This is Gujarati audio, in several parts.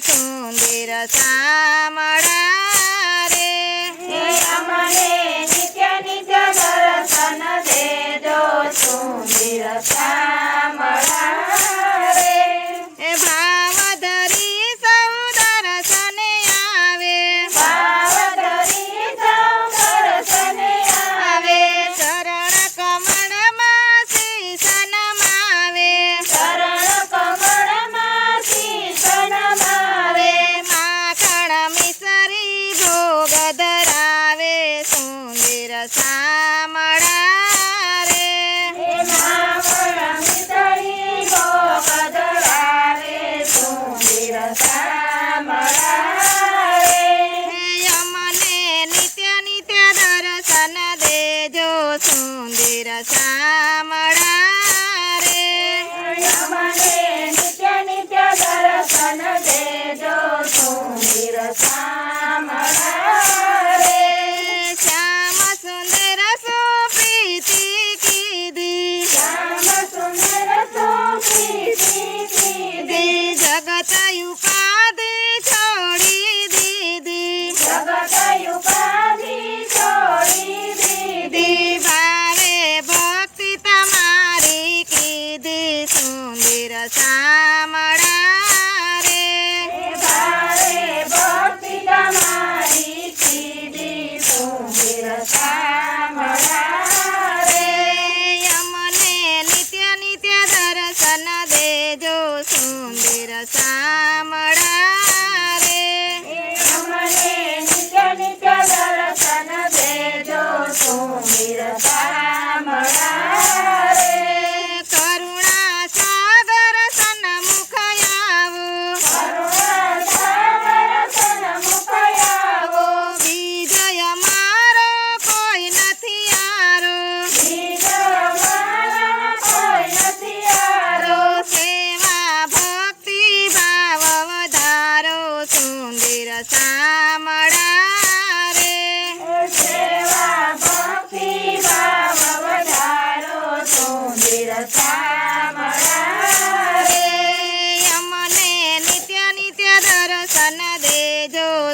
સુંદર સામળા રે. નિત્ય નિત્ય દર્શન દેજો સુંદર સા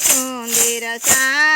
સુંદર શામળા